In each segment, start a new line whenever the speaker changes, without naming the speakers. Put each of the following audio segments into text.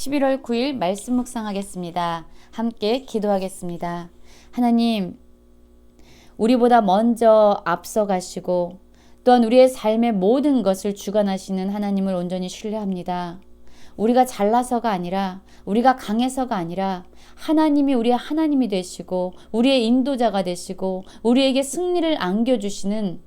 11월 9일 말씀 묵상하겠습니다. 함께 기도하겠습니다. 하나님, 우리보다 먼저 앞서 가시고 또한 우리의 삶의 모든 것을 주관하시는 하나님을 온전히 신뢰합니다. 우리가 잘나서가 아니라 우리가 강해서가 아니라 하나님이 우리의 하나님이 되시고 우리의 인도자가 되시고 우리에게 승리를 안겨주시는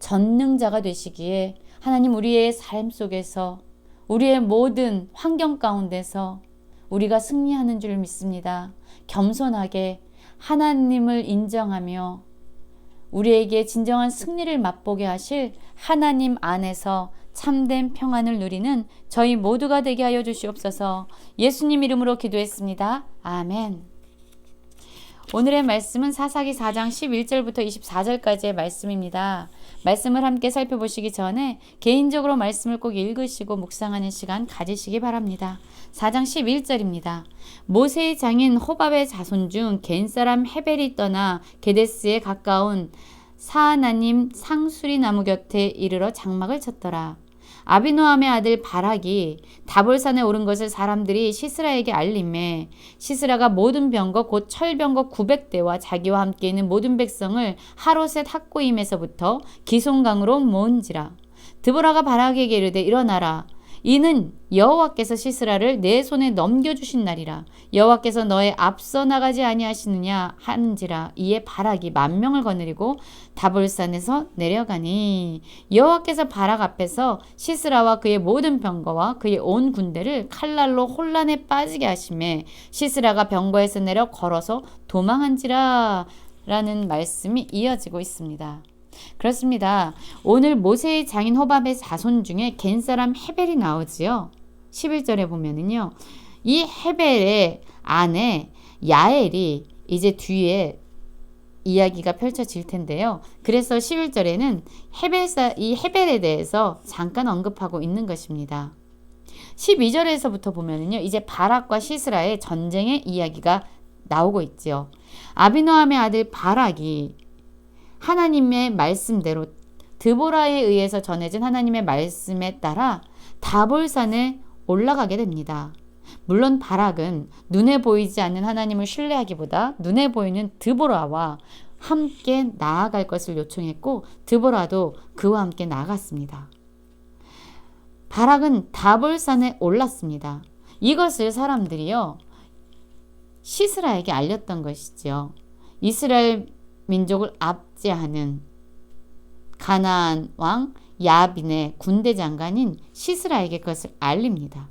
전능자가 되시기에 하나님 우리의 삶 속에서 우리의 모든 환경 가운데서 우리가 승리하는 줄 믿습니다. 겸손하게 하나님을 인정하며 우리에게 진정한 승리를 맛보게 하실 하나님 안에서 참된 평안을 누리는 저희 모두가 되게 하여 주시옵소서 예수님 이름으로 기도했습니다. 아멘. 오늘의 말씀은 사사기 4장 11절부터 24절까지의 말씀입니다. 말씀을 함께 살펴보시기 전에 개인적으로 말씀을 꼭 읽으시고 묵상하는 시간 가지시기 바랍니다. 4장 11절입니다. 모세의 장인 호밥의 자손 중 겐 사람 헤벨이 떠나 게데스에 가까운 사하나님 상수리 나무 곁에 이르러 장막을 쳤더라. 아비노함의 아들 바락이 다볼산에 오른 것을 사람들이 시스라에게 알림해 시스라가 모든 병거 곧 철병거 900대와 자기와 함께 있는 모든 백성을 하롯셋 학고임에서부터 기송강으로 모은지라. 드보라가 바락에게 이르되 일어나라 이는 여호와께서 시스라를 내 손에 넘겨주신 날이라. 여호와께서 너의 앞서 나가지 아니하시느냐 한지라. 이에 바락이 만 명을 거느리고 다볼산에서 내려가니. 여호와께서 바락 앞에서 시스라와 그의 모든 병거와 그의 온 군대를 칼날로 혼란에 빠지게 하심에 시스라가 병거에서 내려 걸어서 도망한지라 라는 말씀이 이어지고 있습니다. 그렇습니다. 오늘 모세의 장인 호밥의 자손 중에 겐 사람 헤벨이 나오지요. 11절에 보면은요. 이 헤벨의 아내 야엘이 이제 뒤에 이야기가 펼쳐질 텐데요. 그래서 11절에는 헤벨사, 이 헤벨에 대해서 잠깐 언급하고 있는 것입니다. 12절에서부터 보면은요. 이제 바락과 시스라의 전쟁의 이야기가 나오고 있지요. 아비노함의 아들 바락이 하나님의 말씀대로 드보라에 의해서 전해진 하나님의 말씀에 따라 다볼산에 올라가게 됩니다. 물론 바락은 눈에 보이지 않는 하나님을 신뢰하기보다 눈에 보이는 드보라와 함께 나아갈 것을 요청했고 드보라도 그와 함께 나갔습니다. 바락은 다볼산에 올랐습니다. 이것을 사람들이요 시스라에게 알렸던 것이지요. 이스라엘 민족을 압제하는 가나안 왕 야빈의 군대 장관인 시스라에게 그것을 알립니다.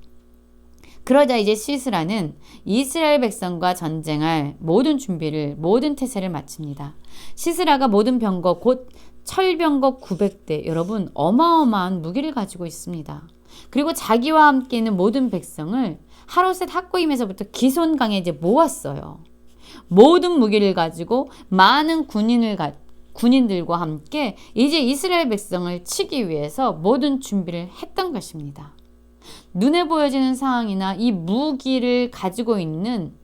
그러자 이제 시스라는 이스라엘 백성과 전쟁할 모든 준비를 모든 태세를 마칩니다. 시스라가 모든 병거 곧 철병거 900대 여러분 어마어마한 무기를 가지고 있습니다. 그리고 자기와 함께 있는 모든 백성을 하루셋 학고임에서부터 기손강에 이제 모았어요. 모든 무기를 가지고 많은 군인을 가, 군인들과 함께 이제 이스라엘 백성을 치기 위해서 모든 준비를 했던 것입니다. 눈에 보여지는 상황이나 이 무기를 가지고 있는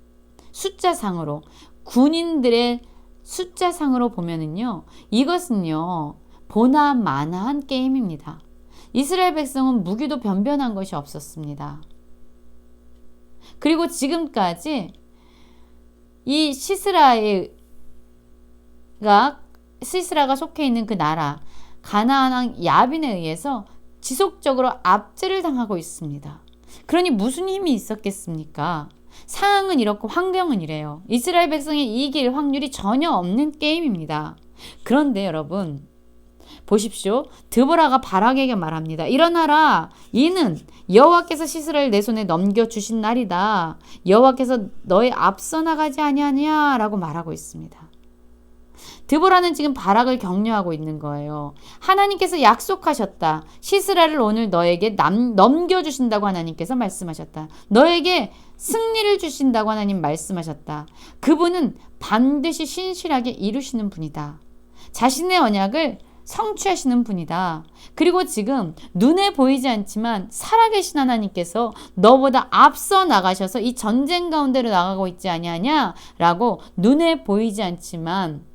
숫자상으로 군인들의 숫자상으로 보면은요, 이것은요, 보나 마나한 게임입니다. 이스라엘 백성은 무기도 변변한 것이 없었습니다. 그리고 지금까지 이 시스라가 시스라가 속해 있는 그 나라 가나안 왕 야빈에 의해서 지속적으로 압제를 당하고 있습니다. 그러니 무슨 힘이 있었겠습니까? 상황은 이렇고 환경은 이래요. 이스라엘 백성이 이길 확률이 전혀 없는 게임입니다. 그런데 여러분 보십시오. 드보라가 바락에게 말합니다. 일어나라. 이는 여호와께서 시스라엘 내 손에 넘겨 주신 날이다. 여호와께서 너의 앞서 나가지 아니하냐라고 말하고 있습니다. 드보라는 지금 바락을 격려하고 있는 거예요. 하나님께서 약속하셨다. 시스라를 오늘 너에게 남, 넘겨주신다고 하나님께서 말씀하셨다. 너에게 승리를 주신다고 하나님 말씀하셨다. 그분은 반드시 신실하게 이루시는 분이다. 자신의 언약을 성취하시는 분이다. 그리고 지금 눈에 보이지 않지만 살아계신 하나님께서 너보다 앞서 나가셔서 이 전쟁 가운데로 나가고 있지 아니하냐라고 눈에 보이지 않지만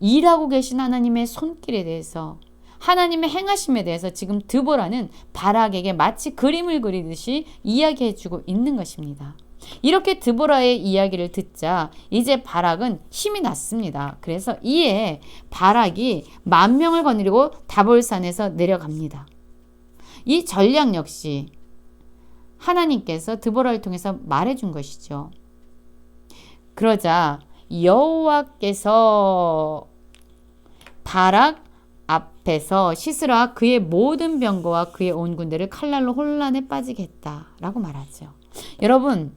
일하고 계신 하나님의 손길에 대해서 하나님의 행하심에 대해서 지금 드보라는 바락에게 마치 그림을 그리듯이 이야기해주고 있는 것입니다. 이렇게 드보라의 이야기를 듣자 이제 바락은 힘이 났습니다. 그래서 이에 바락이 만 명을 거느리고 다볼산에서 내려갑니다. 이 전략 역시 하나님께서 드보라를 통해서 말해준 것이죠. 그러자 여호와께서 바락 앞에서 시스라 그의 모든 병거와 그의 온 군대를 칼날로 혼란에 빠지게 했다라고 말하죠. 여러분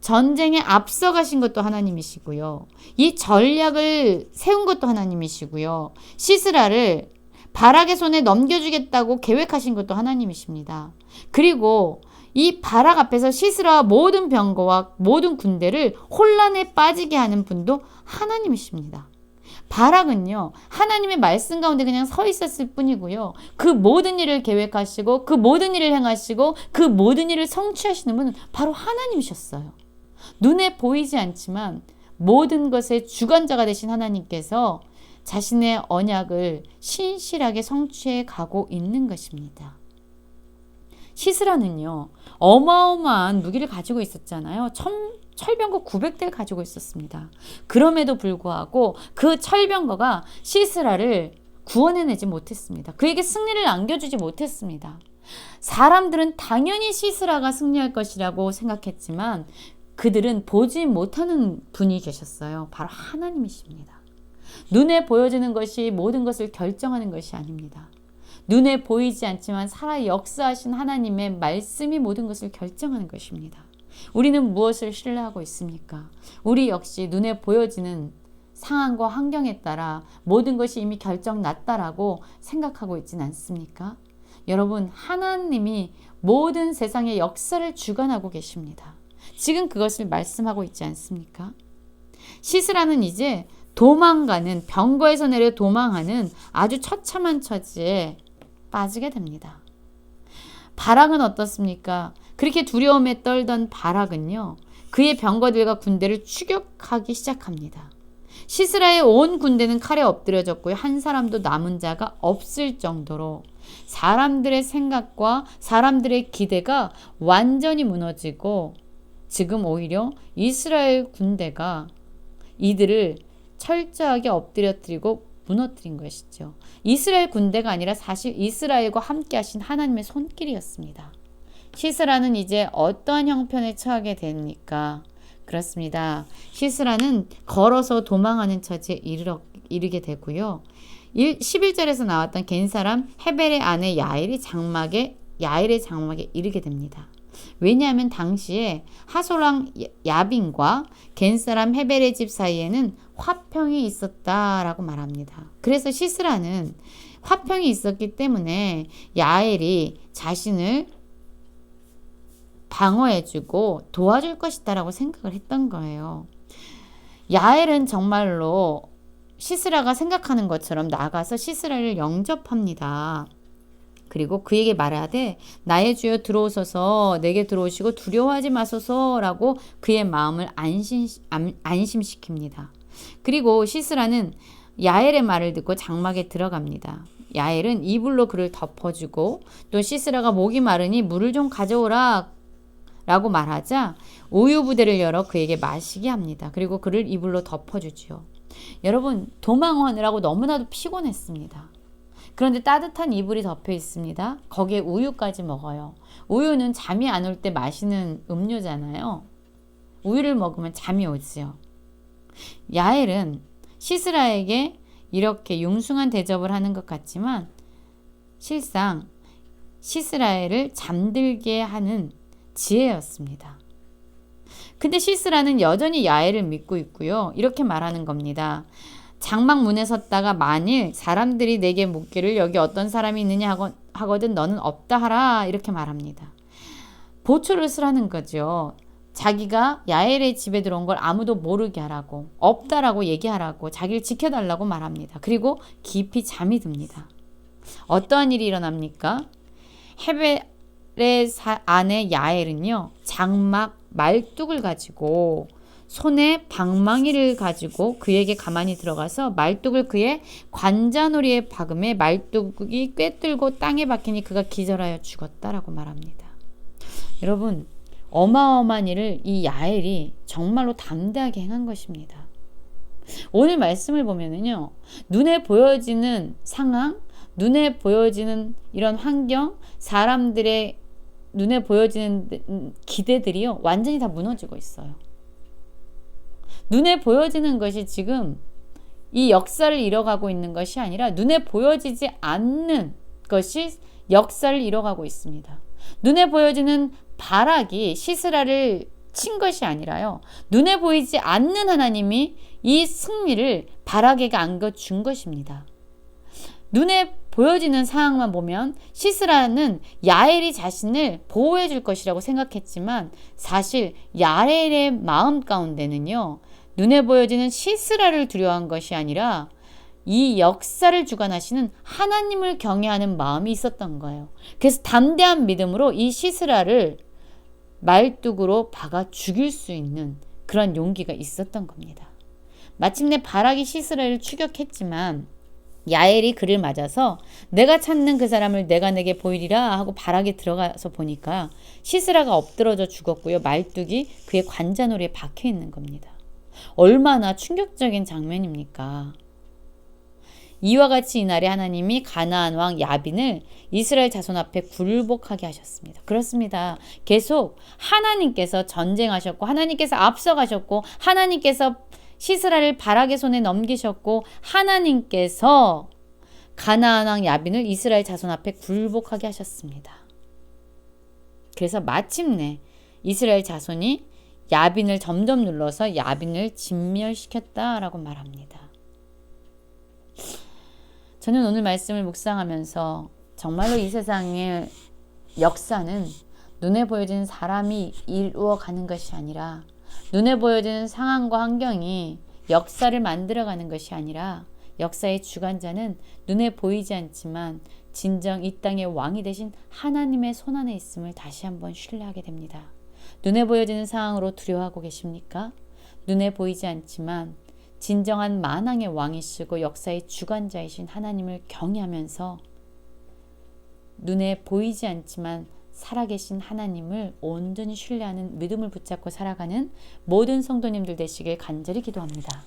전쟁에 앞서가신 것도 하나님이시고요. 이 전략을 세운 것도 하나님이시고요. 시스라를 바락의 손에 넘겨주겠다고 계획하신 것도 하나님이십니다. 그리고 이 바락 앞에서 시스라와 모든 병거와 모든 군대를 혼란에 빠지게 하는 분도 하나님이십니다. 바락은요, 하나님의 말씀 가운데 그냥 서 있었을 뿐이고요. 그 모든 일을 계획하시고, 그 모든 일을 행하시고, 그 모든 일을 성취하시는 분은 바로 하나님이셨어요. 눈에 보이지 않지만 모든 것의 주관자가 되신 하나님께서 자신의 언약을 신실하게 성취해 가고 있는 것입니다. 시스라는요, 어마어마한 무기를 가지고 있었잖아요. 천, 철병거 900대를 가지고 있었습니다. 그럼에도 불구하고 그 철병거가 시스라를 구원해내지 못했습니다. 그에게 승리를 안겨주지 못했습니다. 사람들은 당연히 시스라가 승리할 것이라고 생각했지만 그들은 보지 못하는 분이 계셨어요. 바로 하나님이십니다. 눈에 보여지는 것이 모든 것을 결정하는 것이 아닙니다. 눈에 보이지 않지만 살아 역사하신 하나님의 말씀이 모든 것을 결정하는 것입니다. 우리는 무엇을 신뢰하고 있습니까? 우리 역시 눈에 보여지는 상황과 환경에 따라 모든 것이 이미 결정 났다라고 생각하고 있진 않습니까? 여러분, 하나님이 모든 세상의 역사를 주관하고 계십니다. 지금 그것을 말씀하고 있지 않습니까? 시스라는 이제 도망가는 병거에서 내려 도망하는 아주 처참한 처지에 빠지게 됩니다. 바락은 어떻습니까? 그렇게 두려움에 떨던 바락은요. 그의 병거들과 군대를 추격하기 시작합니다. 시스라의 온 군대는 칼에 엎드려졌고요. 한 사람도 남은 자가 없을 정도로 사람들의 생각과 사람들의 기대가 완전히 무너지고 지금 오히려 이스라엘 군대가 이들을 철저하게 엎드려뜨리고 무너뜨린 것이죠. 이스라엘 군대가 아니라 사실 이스라엘과 함께 하신 하나님의 손길이었습니다. 시스라는 이제 어떠한 형편에 처하게 됩니까? 그렇습니다. 시스라는 걸어서 도망하는 처지에 이르러, 이르게 되고요. 11절에서 나왔던 겐 사람 헤벨의 아내 야엘이 장막에 야엘의 장막에 이르게 됩니다. 왜냐하면 당시에 하솔랑 야빈과 겐사람 헤벨의 집 사이에는 화평이 있었다라고 말합니다. 그래서 시스라는 화평이 있었기 때문에 야엘이 자신을 방어해주고 도와줄 것이다라고 생각을 했던 거예요. 야엘은 정말로 시스라가 생각하는 것처럼 나가서 시스라를 영접합니다. 그리고 그에게 말하되 나의 주여 들어오소서 내게 들어오시고 두려워하지 마소서라고 그의 마음을 안심 안심시킵니다. 그리고 시스라는 야엘의 말을 듣고 장막에 들어갑니다. 야엘은 이불로 그를 덮어주고 또 시스라가 목이 마르니 물을 좀 가져오라 라고 말하자 우유 부대를 열어 그에게 마시게 합니다. 그리고 그를 이불로 덮어주지요. 여러분 도망하느라고 너무나도 피곤했습니다. 그런데 따뜻한 이불이 덮여 있습니다. 거기에 우유까지 먹어요. 우유는 잠이 안 올 때 마시는 음료잖아요. 우유를 먹으면 잠이 오지요. 야엘은 시스라에게 이렇게 융숭한 대접을 하는 것 같지만 실상 시스라엘을 잠들게 하는 지혜였습니다. 근데 시스라는 여전히 야엘을 믿고 있고요. 이렇게 말하는 겁니다. 장막 문에 섰다가 만일 사람들이 내게 묻기를 여기 어떤 사람이 있느냐 하거 든 너는 없다 하라 이렇게 말합니다. 보초를 쓰라는 거죠. 자기가 야엘의 집에 들어온 걸 아무도 모르게 하라고 없다라고 얘기하라고 자기를 지켜달라고 말합니다. 그리고 깊이 잠이 듭니다. 어떠한 일이 일어납니까? 헤벨의 아내 야엘은요 장막 말뚝을 가지고 손에 방망이를 가지고 그에게 가만히 들어가서 말뚝을 그의 관자놀이에 박음에 말뚝이 꿰뚫고 땅에 박히니 그가 기절하여 죽었다라고 말합니다. 여러분 어마어마한 일을 이 야엘이 정말로 담대하게 행한 것입니다. 오늘 말씀을 보면은요 눈에 보여지는 상황, 눈에 보여지는 이런 환경, 사람들의 눈에 보여지는 기대들이요 완전히 다 무너지고 있어요. 눈에 보여지는 것이 지금 이 역사를 이뤄가고 있는 것이 아니라 눈에 보여지지 않는 것이 역사를 이뤄가고 있습니다. 눈에 보여지는 바락이 시스라를 친 것이 아니라요. 눈에 보이지 않는 하나님이 이 승리를 바락에게 안겨준 것입니다. 눈에 보여지는 상황만 보면 시스라는 야엘이 자신을 보호해 줄 것이라고 생각했지만 사실 야엘의 마음 가운데는요. 눈에 보여지는 시스라를 두려워한 것이 아니라 이 역사를 주관하시는 하나님을 경외하는 마음이 있었던 거예요. 그래서 담대한 믿음으로 이 시스라를 말뚝으로 박아 죽일 수 있는 그런 용기가 있었던 겁니다. 마침내 바락이 시스라를 추격했지만 야엘이 그를 맞아서 내가 찾는 그 사람을 내가 내게 보이리라 하고 바락에 들어가서 보니까 시스라가 엎드러져 죽었고요. 말뚝이 그의 관자놀이에 박혀 있는 겁니다. 얼마나 충격적인 장면입니까? 이와 같이 이날에 하나님이 가나안 왕 야빈을 이스라엘 자손 앞에 굴복하게 하셨습니다. 그렇습니다. 계속 하나님께서 전쟁하셨고 하나님께서 앞서가셨고 하나님께서 시스라를 바락의 손에 넘기셨고 하나님께서 가나안 왕 야빈을 이스라엘 자손 앞에 굴복하게 하셨습니다. 그래서 마침내 이스라엘 자손이 야빈을 점점 눌러서 야빈을 진멸시켰다라고 말합니다. 저는 오늘 말씀을 묵상하면서 정말로 이 세상의 역사는 눈에 보여지는 사람이 이루어가는 것이 아니라 눈에 보여지는 상황과 환경이 역사를 만들어가는 것이 아니라 역사의 주관자는 눈에 보이지 않지만 진정 이 땅의 왕이 되신 하나님의 손안에 있음을 다시 한번 신뢰하게 됩니다. 눈에 보여지는 상황으로 두려워하고 계십니까? 눈에 보이지 않지만 진정한 만왕의 왕이시고 역사의 주관자이신 하나님을 경외하면서 눈에 보이지 않지만 살아계신 하나님을 온전히 신뢰하는 믿음을 붙잡고 살아가는 모든 성도님들 되시길 간절히 기도합니다.